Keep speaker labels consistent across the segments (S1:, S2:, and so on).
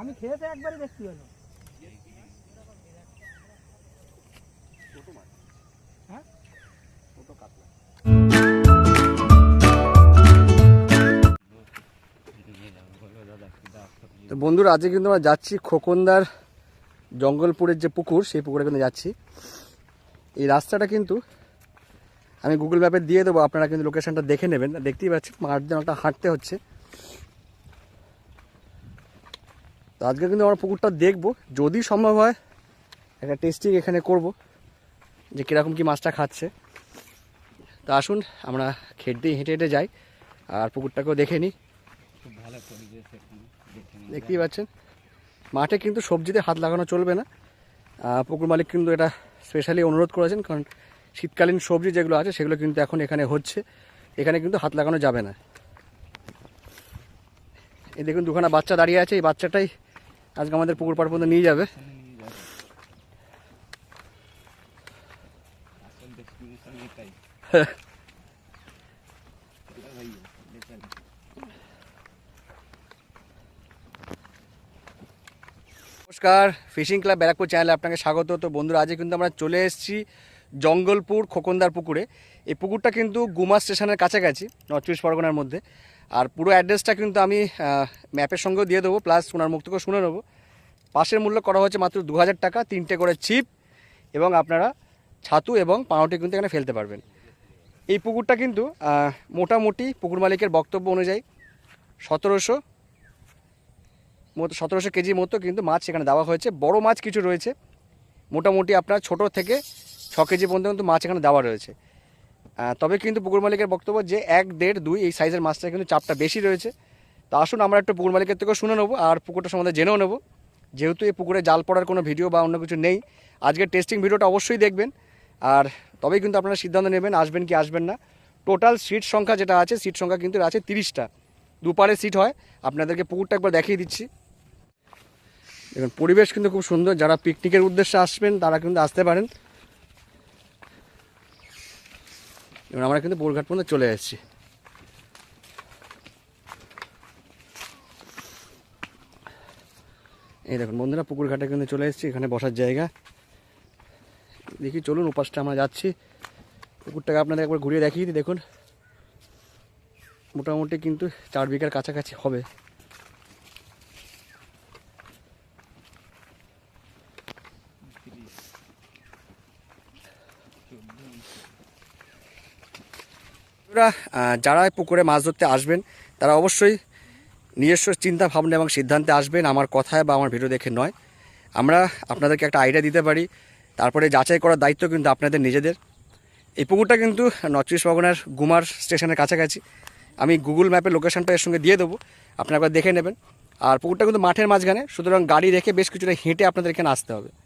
S1: আমি খেয়েতে একবারই দেখতে হলো। হ্যাঁ?
S2: তো বন্ধুরা, আজকে কিন্তু আমরা যাচ্ছি খোকনদার জঙ্গলপুরের যে পুকুর, সেই পুকুরে কিন্তু যাচ্ছি। এই রাস্তাটা কিন্তু আমি গুগল ম্যাপে দিয়ে দেবো, আপনারা কিন্তু লোকেশনটা দেখে নেবেন। দেখতেই পাচ্ছেন মাঠ দিয়ে হাঁটতে হচ্ছে। তো আজকে কিন্তু আমরা পুকুরটা দেখব, যদি সম্ভব হয়, একটা টেস্টিং এখানে করব, যে কীরকম কি মাছটা খাচ্ছে। তো আসুন, আমরা খেট দিয়ে হেঁটে হেঁটে যাই, আর পুকুরটাকেও দেখে নিই। দেখতেই পাচ্ছেন, মাঠে কিন্তু সবজিতে হাত লাগানো চলবে না। পুকুর মালিক কিন্তু এটা স্পেশালি অনুরোধ করেছেন, কারণ শীতকালীন সবজি যেগুলো আছে, সেগুলো কিন্তু এখন এখানে হচ্ছে। এখানে কিন্তু হাত লাগানো যাবে না। এই দেখুন, দুখানা বাচ্চা দাঁড়িয়ে আছে। এই বাচ্চাটাই আজকে আমাদের পুকুর পাড় পর্যন্ত নিয়ে যাবে। নমস্কার, ফিশিং ক্লাব ব্যারাকপুর চ্যানেলে আপনাকে স্বাগত। তো বন্ধুরা, আজকে কিন্তু আমরা চলে এসেছি জঙ্গলপুর, খোকনদার পুকুরে। এই পুকুরটা কিন্তু গুমা স্টেশনের কাছাকাছি নর্থ চব্বিশ পরগনার মধ্যে। আর পুরো অ্যাড্রেসটা কিন্তু আমি ম্যাপের সঙ্গেও দিয়ে দেবো প্লাস সোনার মুখ থেকেও শুনে নেব। পাশের মূল্য করা হচ্ছে মাত্র দু হাজার টাকা, তিনটে করে চিপ এবং আপনারা ছাতু এবং পাউটি কিন্তু এখানে ফেলতে পারবেন। এই পুকুরটা কিন্তু মোটামুটি পুকুর মালিকের বক্তব্য অনুযায়ী সতেরোশো মতো সতেরোশো কেজি মতো কিন্তু মাছ সেখানে দেওয়া হয়েছে। বড় মাছ কিছু রয়েছে। মোটামুটি আপনার ছোট থেকে ছ কেজি পর্যন্ত কিন্তু মাছ এখানে দেওয়া রয়েছে। তবে কিন্তু পুকুর মালিকের বক্তব্য যে এক, দেড়, দুই এই সাইজের মাছটা কিন্তু চাপটা বেশি রয়েছে। তা আসুন আমরা একটু পুকুর মালিকের থেকেও শুনে নেব আর পুকুরটা সম্বন্ধে জেনেও নেব। যেহেতু এই পুকুরে জাল পড়ার কোনো ভিডিও বা অন্য কিছু নেই, আজকের টেস্টিং ভিডিওটা অবশ্যই দেখবেন। আর তবেই কিন্তু আপনারা সিদ্ধান্ত নেবেন, আসবেন কি আসবেন না। টোটাল সিট সংখ্যা যেটা আছে সিট সংখ্যা কিন্তু আছে তিরিশটা। দুপারে সিট হয়, আপনাদেরকে পুকুরটা একবার দেখিয়ে দিচ্ছি। দেখুন, পরিবেশ কিন্তু খুব সুন্দর। যারা পিকনিকের উদ্দেশ্যে আসবেন, তারা কিন্তু আসতে পারেন। এবং আমরা কিন্তু বোরঘাট পর্যন্ত চলে এসেছি এই দেখুন বন্ধুরা পুকুর ঘাটে কিন্তু চলে এসেছি, এখানে বসার জায়গা। দেখি, চলুন উপাসটা আমরা যাচ্ছি। পুকুরটাকে আপনাদের একবার ঘুরিয়ে দেখিয়ে দিই, দেখুন। মোটামুটি কিন্তু চার বিঘার কাছাকাছি হবে। আহ, যারা পুকুরে মাছ ধরতে আসবেন তারা অবশ্যই নিজস্ব চিন্তা ভাবনা এবং সিদ্ধান্তে আসবেন আমার কথায় বা আমার ভিডিও দেখে নয়। আমরা আপনাদেরকে একটা আইডিয়া দিতে পারি। তারপরে যাচাই করার দায়িত্ব কিন্তু আপনাদের নিজেদের। এই পুকুরটা কিন্তু নর্থ পরগনার গুমার স্টেশনের কাছাকাছি। আমি গুগল ম্যাপের লোকেশনটা এর সঙ্গে দিয়ে দেবো। আপনারা দেখে নেবেন। আর পুকুরটা কিন্তু মাঠের মাঝখানে সুতরাং গাড়ি রেখে বেশ কিছুটা হেঁটে আপনাদের এখানে আসতে হবে।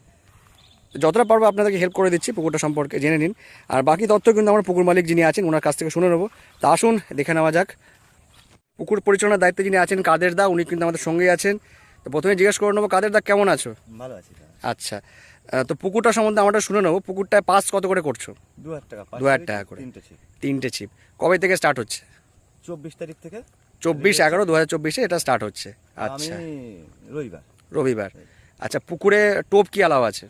S2: যতটা পারব আপনাদেরকে হেল্প করে দিচ্ছি পুকুরটা সম্পর্কে জেনে নিন। আর বাকি তথ্য কিন্তু আমার পুকুর মালিক যিনি আছেন ওনার কাছ থেকে শুনে নেব। তা আসুন দেখে নেওয়া যাক। পুকুর পরিচালনার দায়িত্বে যিনি আছেন কাদের দা উনি কিন্তু আমাদের সঙ্গেই আছেন। তো প্রথমে জিজ্ঞেস করে নেব কাদের দা কেমন আছো?
S3: ভালো আছি
S2: আচ্ছা তো পুকুরটা সম্বন্ধে আমরা শুনে নেব। পুকুরটায় পাস কত করে করছ?
S3: দু হাজার টাকা
S2: দু হাজার টাকা করে।
S3: তিনটে
S2: ছিপ কবে থেকে স্টার্ট হচ্ছে?
S3: চব্বিশ তারিখ থেকে।
S2: চব্বিশ এগারো দু হাজার চব্বিশে এটা স্টার্ট হচ্ছে। আচ্ছা।
S3: রবিবার।
S2: রবিবার। আচ্ছা পুকুরে টোপ কি আলাও আছে?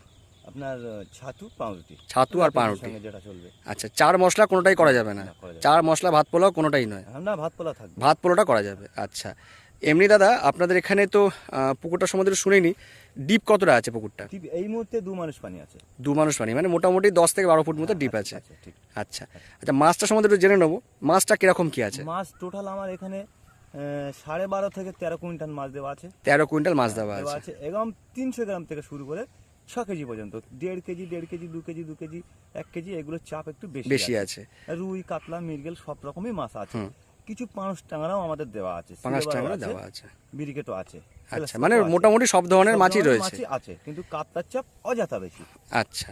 S3: আপনার ছাতু পাউরুটি।
S2: ছাতু আর পাউরুটি।
S3: যেটা চলবে।
S2: আচ্ছা চার মশলা কোনোটাই করা যাবে না। চার মশলা ভাত পোলাও কোনোটাই নয়?
S3: হ্যাঁ, না ভাত পোলা থাকবে।
S2: ভাত পোলাওটা করা যাবে আচ্ছা। এমনি দাদা আপনাদের এখানে তো পুকুরটা সম্বন্ধে শুনেনি। ডিপ কতটা আছে পুকুরটা?
S3: এই মুহূর্তে দু মানুষ পানি আছে।
S2: দু মানুষ পানি মানে মোটামুটি দশ থেকে বারো ফুট মতো ডিপ আছে।
S3: আচ্ছা ঠিক।
S2: আচ্ছা আচ্ছা মাছটা সম্বন্ধে একটু জেনে নেব। মাছটা কীরকম কি আছে?
S3: মাছ টোটাল আমার এখানে সাড়ে বারো থেকে তেরো কুইন্টাল মাছ দেওয়া আছে।
S2: তেরো কুইন্টাল মাছ দেওয়া
S3: দেওয়া
S2: আছে।
S3: আছে। এবং তিনশো গ্রাম থেকে শুরু করে ছ কেজি পর্যন্ত দেড় কেজি দেড় কেজি দু কেজি দু কেজি এক কেজি এগুলোর চাপ একটু বেশি
S2: বেশি আছে।
S3: রুই কাতলা মৃগেল সব রকমই মাছ আছে। কিছু পাঁচ টাঙারাও আমাদের দেওয়া আছে
S2: পাঁচ
S3: আছে,
S2: দেওয়া আছে।
S3: বিরিকেটও আছে।
S2: আচ্ছা মানে মোটামুটি সব ধরনের মাছই রয়েছে।
S3: আছে কিন্তু কাতলার চাপ অযথা বেশি।
S2: আচ্ছা।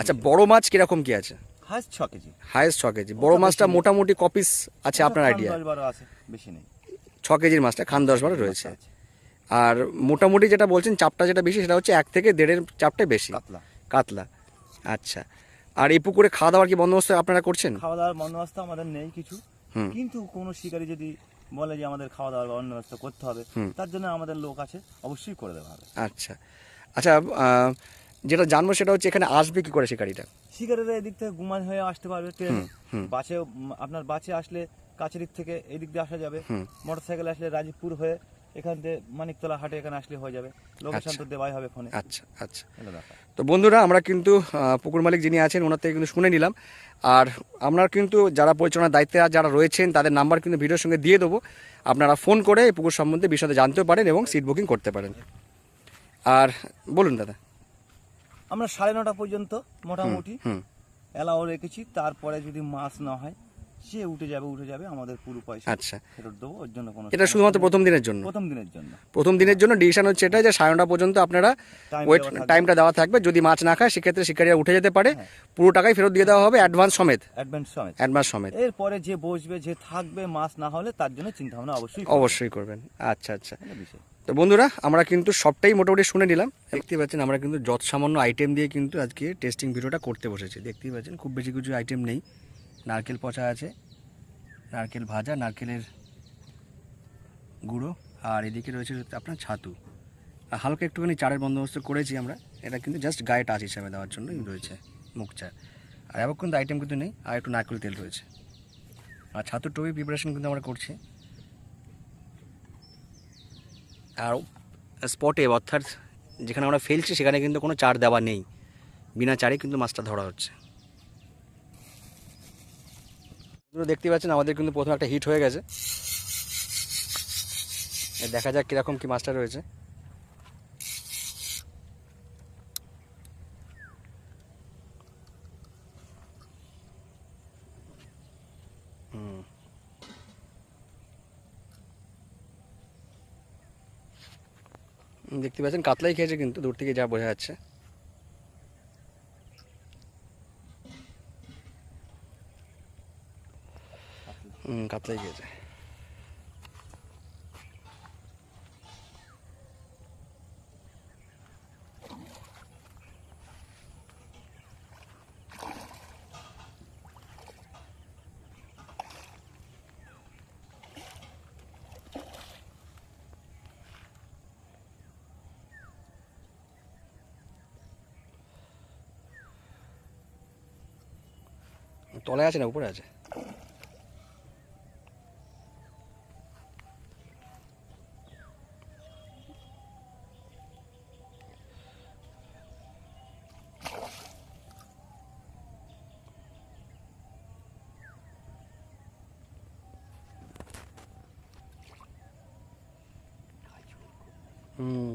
S2: আচ্ছা বড় মাছ কীরকম কি আছে?
S3: হাঁস ছ কেজি।
S2: হায়েস্ট ছ কেজি। বড় মাছটা মোটামুটি কপিস আছে আপনার আইডিয়া
S3: দশ বারো আছে বেশি নেই।
S2: ছ কেজির মাছটা খান দশ বারো রয়েছে। আর মোটামুটি যেটা বলছেন চাপটা যেটা বেশি সেটা হচ্ছে এক থেকে দেড়ের চাপটাই বেশি।
S3: কাতলা।
S2: কাতলা। আচ্ছা। আর এই পুকুরে খাওয়া দাওয়ার কি বন্দোবস্ত আপনারা করছেন?
S3: খাওয়া দাওয়ার বন্দোবস্ত আমাদের নেই কিছু। কিন্তু কোনো শিকারী যদি বলে যে আমাদের খাওয়া দাওয়ার ব্যবস্থা করতে হবে তার জন্য আমাদের লোক আছে অবশ্যই করে দেওয়া হবে।
S2: আচ্ছা। আচ্ছা যেটা জানব সেটা হচ্ছে এখানে আসবে কি করে শিকারিটা
S3: শিকারেরা এদিক থেকে গুমান হয়ে আসতে পারবে ট্রেনে। বাসে আপনার বাসে আসলে কাছের দিক থেকে এদিক দিয়ে আসা যাবে।
S2: হুম।
S3: মোটর সাইকেল আসলে রাজীবপুর হয়ে এখান থেকে মানিকতলা হাটে এখানে আসলে হয়ে যাবে। লোকেশন তো দেওয়াই হবে ফোনে।
S2: আচ্ছা আচ্ছা। তো বন্ধুরা আমরা কিন্তু পুকুর মালিক যিনি আছেন ওনার থেকে কিন্তু শুনে নিলাম। আর আমরা কিন্তু যারা পরিচালনার দায়িত্বে যারা রয়েছেন তাদের নাম্বার কিন্তু ভিডিওর সঙ্গে দিয়ে দেবো। আপনারা ফোন করে এই পুকুর সম্বন্ধে বিশদে জানতে পারেন এবং সিট বুকিং করতে পারেন। আর বলুন দাদা।
S3: আমরা সাড়ে নটা পর্যন্ত মোটামুটি অ্যালাও রেখেছি। তারপরে যদি মাছ না হয় সে উঠে যাবে উঠে যাবে আমাদের পুরো পয়সা
S2: আচ্ছা।
S3: ফেরত দেবো ওর জন্য কোনো
S2: এটা শুধুমাত্র প্রথম দিনের জন্য?
S3: প্রথম দিনের জন্য।
S2: প্রথম দিনের জন্য ডিসিশন হচ্ছে এটা যে সাড়ে নটা পর্যন্ত আপনারা ওয়েট। টাইমটা দেওয়া থাকবে। যদি মাছ না খায় সেক্ষেত্রে শিকারিরা উঠে যেতে পারে।
S3: হ্যাঁ।
S2: পুরো টাকাই ফেরত দিয়ে দেওয়া হবে অ্যাডভান্স সমেত।
S3: অ্যাডভান্স সমেত।
S2: অ্যাডভান্স সমেত।
S3: এরপরে যে বসবে যে থাকবে মাছ না হলে তার জন্য চিন্তা ভাবনা অবশ্যই
S2: অবশ্যই করবেন। আচ্ছা আচ্ছা। তো বন্ধুরা আমরা কিন্তু সবটাই মোটামুটি শুনে নিলাম। দেখতে পাচ্ছেন আমরা কিন্তু যত সামান্য আইটেম দিয়ে কিন্তু আজকে টেস্টিং ভিডিওটা করতে বসেছি। দেখতেই পাচ্ছেন খুব বেশি কিছু আইটেম নেই। নারকেল পচা আছে, নারকেল ভাজা, নারকেলের গুঁড়ো, আর এদিকে রয়েছে আপনার ছাতু। আর হালকা একটুখানি চারের বন্দোবস্ত করেছি আমরা, এটা কিন্তু জাস্ট গায়ে টাচ হিসাবে দেওয়ার জন্যই রয়েছে মুখ চা আর এবার কিন্তু আইটেম কিন্তু নেই, আর একটু নারকেল তেল রয়েছে। আর ছাতুর টবি প্রিপারেশন কিন্তু আমরা করছি। আর স্পটে অর্থাৎ যেখানে আমরা ফেলছি, সেখানে কিন্তু কোনো চার দেওয়া নেই। বিনা চারে কিন্তু মাছটা ধরা হচ্ছে। দেখতে পাচ্ছেন, আমাদের কিন্তু প্রথমে একটা হিট হয়ে গেছে। দেখা যাক কীরকম কি মাছটা রয়েছে। দেখতে পাচ্ছেন, কাতলাই খেয়েছে কিন্তু, দূর থেকে যা বোঝা যাচ্ছে। হুম কাতলাই খেয়েছে তলায় আছে না উপরে আছে হুম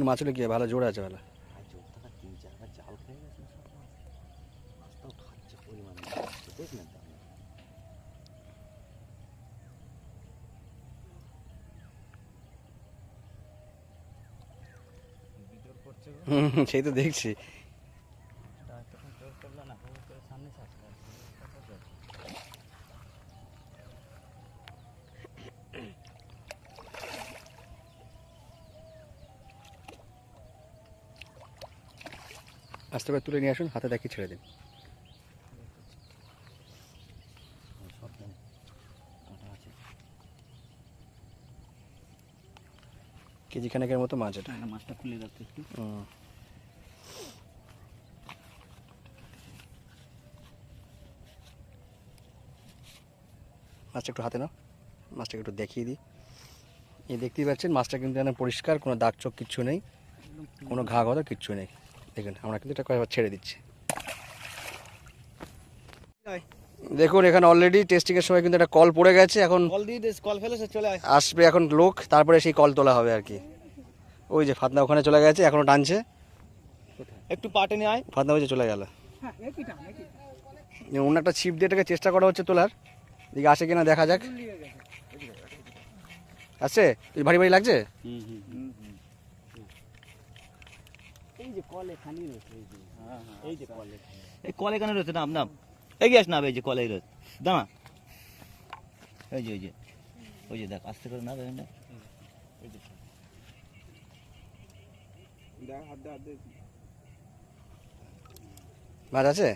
S2: ওইগুলো মাছ হলে কি ভালো জোর আছে ভালো। হুম হুম, সেই তো দেখছি। করে তুলে নিয়ে আসুন হাতে দেখি ছেড়ে দিন। কেজি খানেকের মতো মাছ এটা।
S3: মাছটা খুলে রাখতে একটু।
S2: মাছটা একটু হাতে নাও মাছটাকে একটু দেখিয়ে দিই। এই দেখতেই পাচ্ছেন মাছটা কিন্তু পরিষ্কার কোনো দাগ চোখ কিচ্ছু নেই কোনো ঘা গদা কিচ্ছু নেই। দেখুন আমরা কিন্তু এটা কয়েকবার ছেড়ে দিচ্ছি। দেখুন এখানে অলরেডি টেস্টিংয়ের সময় কিন্তু একটা কল পড়ে গেছে এখন
S3: কল দিয়ে কল ফেলে চলে
S2: আসবে এখন লোক তারপরে সেই কল তোলা হবে আর কি। ওই যে ফাতনা ওখানে চলে গেছে এখনও টানছে।
S3: একটু পাটে নিয়ে আয়।
S2: ফাতনা ওই যে চলে গেল।
S1: হ্যাঁ।
S2: অন্য একটা ছিপ দিয়ে এটাকে চেষ্টা করা হচ্ছে তোলার। দিকে আসে কিনা দেখা যাক। আছে? তুই ভারী ভারী লাগছে?
S3: এই কল এখানে রয়েছে। নাম নাম এগিয়ে আস না এই যে কলে রয়েছে। দাঁড়া। এই যে ওই যে ওই যে দেখ আস্তে করে এখানে
S2: মাছ আছে?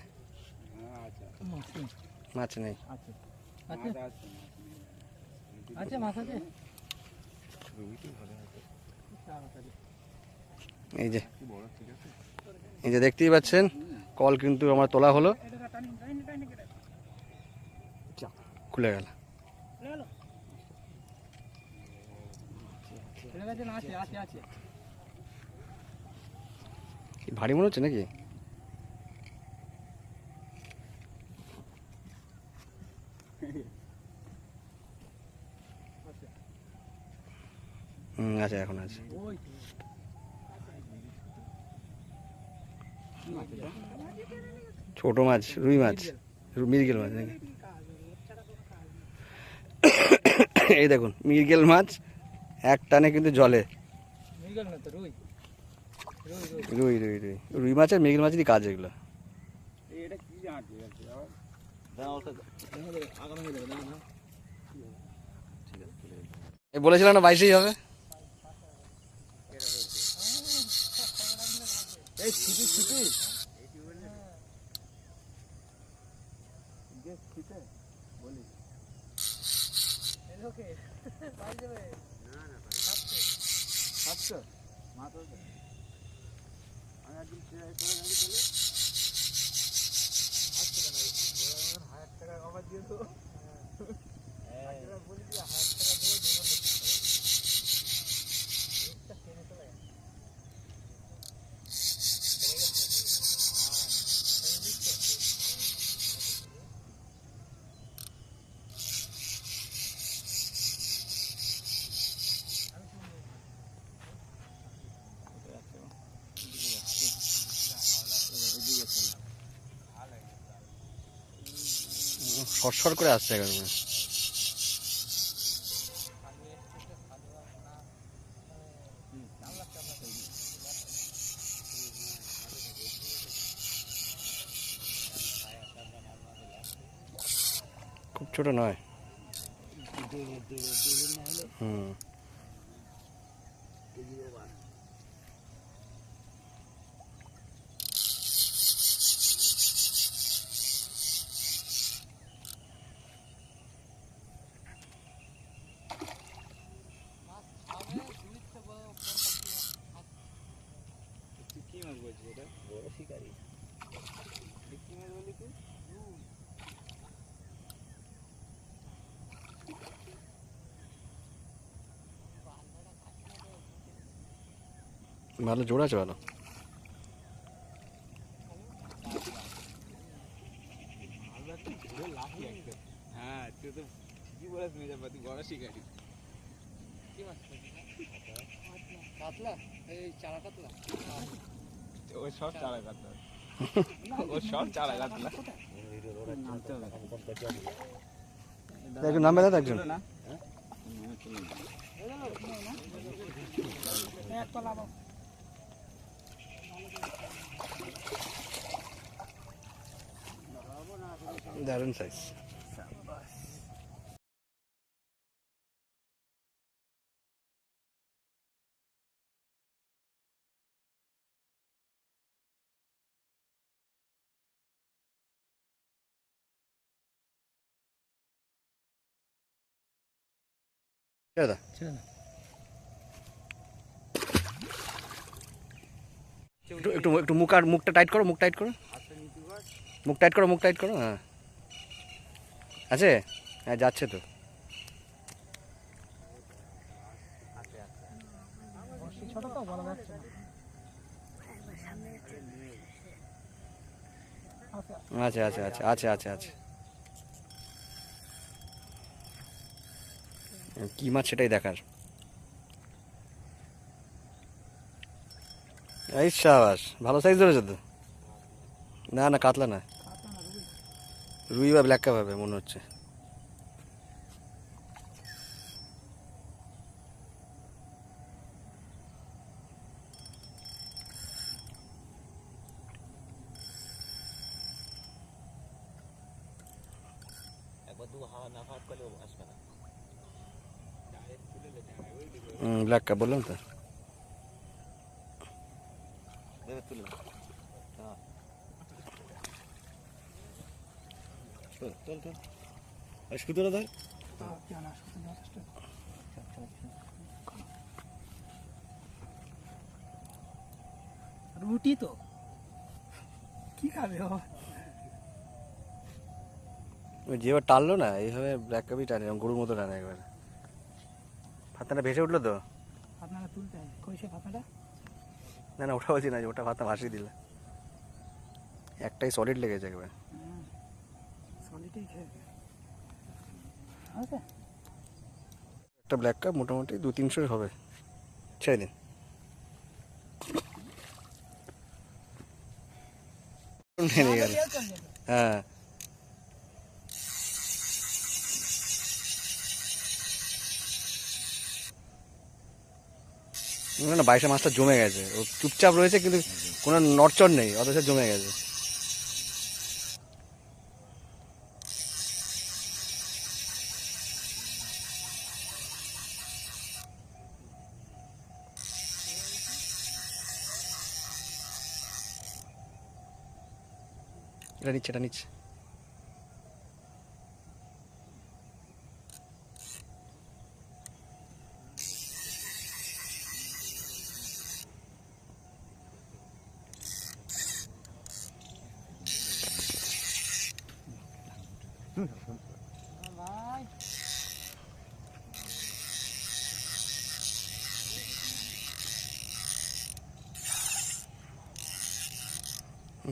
S2: মাছ নেই।
S3: আচ্ছা
S1: আছে? মাছ আছে
S2: এই যে। এই যে দেখতেই পাচ্ছেন, কল কিন্তু আমার তোলা হলো। খুলে গেল। ভারী মনে হচ্ছে নাকি? হুম এখন আছে। ছোট মাছ, রুই মাছ। মৃগেল মাছ নাকি? এই দেখুন মৃগেল মাছ এক টানে কিন্তু জলে।
S1: না রুই
S2: রুই রুই। রুই মাছ আর মৃগেল মাছেরই কাজ এগুলো।
S3: দাঁড়া ওটা আগানো হয়ে যাবে। না
S2: এই বলেছিলাম না বাইশেই হবে
S3: এই করে ছিপি
S2: সরসর করে আসছে একেবারে খুব ছোট নয়। হুম। ভালো জোর আছে ভালো।
S4: হ্যাঁ ও সব চালা কাতলা ও সব চালা কাতলা
S2: একজন। নামবে দাদা একজন
S4: না
S2: দারুণ সাইজ দাদা একটু একটু একটু মুখ আর মুখটা টাইট করো মুখ টাইট করো। মুখ টাইট করো মুখ টাইট করো হ্যাঁ। আছে? হ্যাঁ যাচ্ছে তো।
S1: আচ্ছা
S2: আচ্ছা আচ্ছা আচ্ছা আচ্ছা আচ্ছা কি মাছ সেটাই দেখার? এই সাবাস, ভালো সাইজ ধরেছে তো? না না, কাতলা না। রুই বা ব্ল্যাক কাপ হবে মনে হচ্ছে। ব্ল্যাক কাপ বললাম তো
S3: দেবে তুলে দাও। হ্যাঁ চল চল আর সুতোটা ধর।
S1: রুটি তো। কি খাবে
S2: ওই যেভাবে টানলো না এইভাবে ব্ল্যাক কাপি টানে গরুর মতো টানে একবার। ভাতটা ভেসে উঠল তো?
S1: আপনারা তুলতে হবে। কইসে ভাতাটা?
S2: না না ওটা বলছি না যে ওটা ভাতটা ভাসিয়ে দিলে। একটাই সলিড লেগেছে একবার। একটা ব্ল্যাক কাপ মোটামুটি দু তিনশোর হবে। ছেড়ে দিন। হ্যাঁ। না বাইশে মাছটা জমে গেছে। ও চুপচাপ রয়েছে, কিন্তু কোনো নড়চড় নেই, অথচ জমে গেছে। এটা নিচ্ছে এটা নিচ্ছে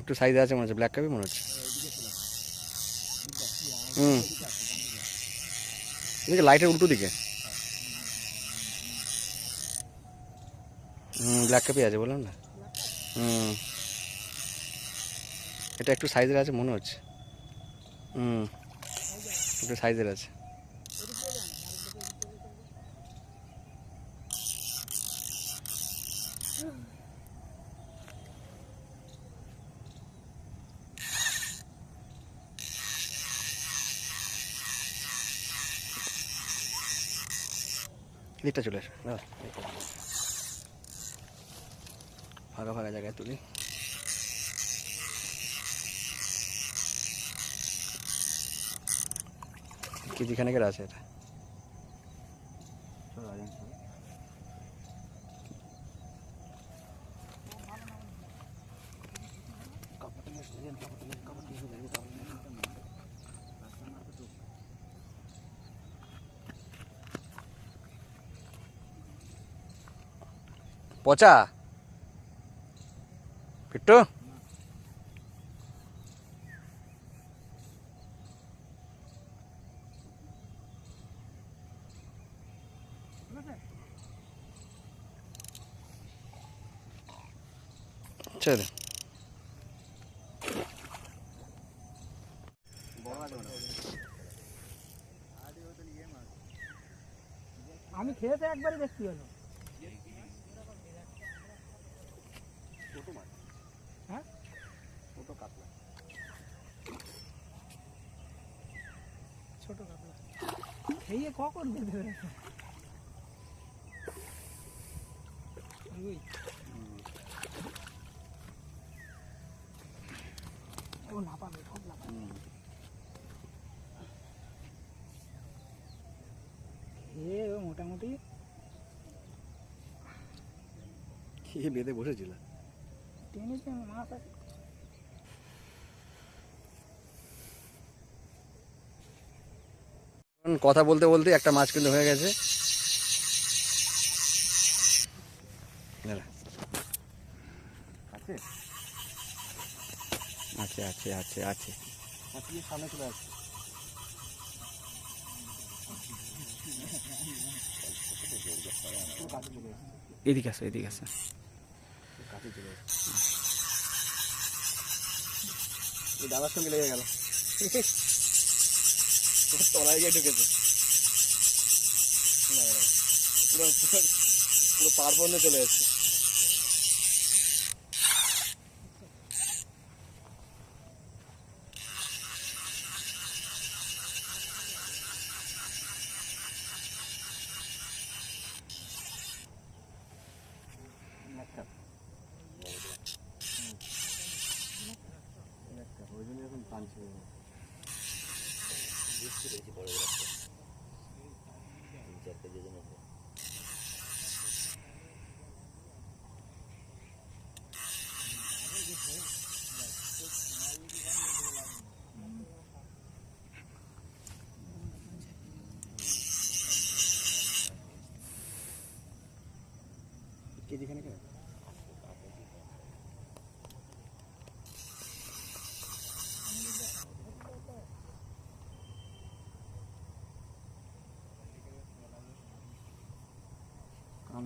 S2: একটু সাইজে আছে মনে হচ্ছে ব্ল্যাক কাপই মনে হচ্ছে। হুম। এদিকে লাইটের উল্টো দিকে। হুম ব্ল্যাক কাপই আছে বললাম না? হুম। এটা একটু সাইজের আছে মনে হচ্ছে। হুম, একটু সাইজের আছে। এদিকটা চলে আসে দাও ফাঁকা ফাঁকা জায়গায় তুলি কেজি খানেকের আছে এটা পচা? পিট্টু।
S1: আমি খেয়েছে একবারই দেখতে হলো হ্যাঁ ছোট কাতলা খেয়ে কখন বেঁধে রয়েছে ও না পাবে খুব না পাবে। মোটামুটি
S2: খেয়ে বেঁধে বসেছিল।
S1: টেনেছে মাছ আছে।
S2: কথা বলতে বলতে একটা মাছ কিন্তু হয়ে গেছে। আছে? আছে আছে আছে এদিকে আসো এদিকে আসো। দাদার সঙ্গে লেগে গেল। তলায় গিয়ে ঢুকেছে। পুরো পুরো পুরো চলে যাচ্ছে কান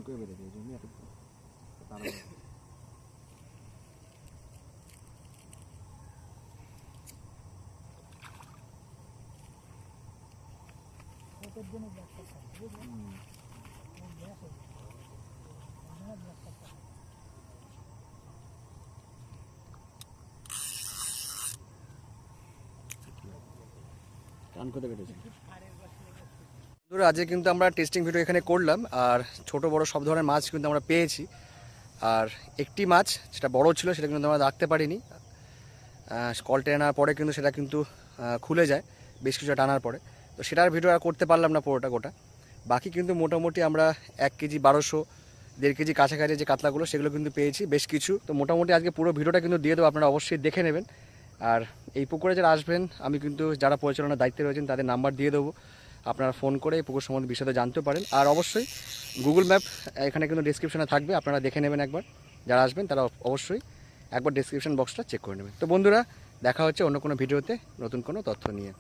S2: করে বেঁধে দিয়ে জন্য এত তাড়াতাড়ি।
S1: জন্য কাপটা বুঝলেন গ্যাস হয়ে যায় ওই জন্য ব্ল্যাক কাপটা
S2: কান কেটেছে আজকে কিন্তু আমরা টেস্টিং ভিডিও এখানে করলাম, আর ছোট বড় সব ধরনের মাছ কিন্তু আমরা পেয়েছি। আর একটি মাছ যেটা বড় ছিল, সেটা কিন্তু আমরা রাখতে পারিনি। কল টেনার পরে কিন্তু সেটা কিন্তু খুলে যায়, বেশ কিছুটা টানার পরে। তো সেটার ভিডিও আর করতে পারলাম না পুরোটা গোটা। বাকি কিন্তু মোটামুটি আমরা এক কেজি, বারোশো, দেড় কেজি কাছাকাছি যে কাতলাগুলো, সেগুলো কিন্তু পেয়েছি, বেশ কিছু। তো মোটামুটি আজকে পুরো ভিডিওটা কিন্তু দিয়ে দেবো, আপনারা অবশ্যই দেখে নেবেন। আর এই পুকুরে যারা আসবেন, আমি কিন্তু যারা পরিচালনার দায়িত্বে রয়েছেন, তাদের নাম্বার দিয়ে দেবো। আপনারা ফোন করে এই পুকুর সম্বন্ধে বিষয়ে জানতে পারেন। আর অবশ্যই গুগল ম্যাপ এখানে কিন্তু ডিসক্রিপশানে থাকবে, আপনারা দেখে নেবেন একবার। যারা আসবেন, তারা অবশ্যই একবার ডিসক্রিপশান বক্সটা চেক করে নেবেন। তো বন্ধুরা, দেখা হচ্ছে অন্য কোনো ভিডিওতে নতুন কোনো তথ্য নিয়ে।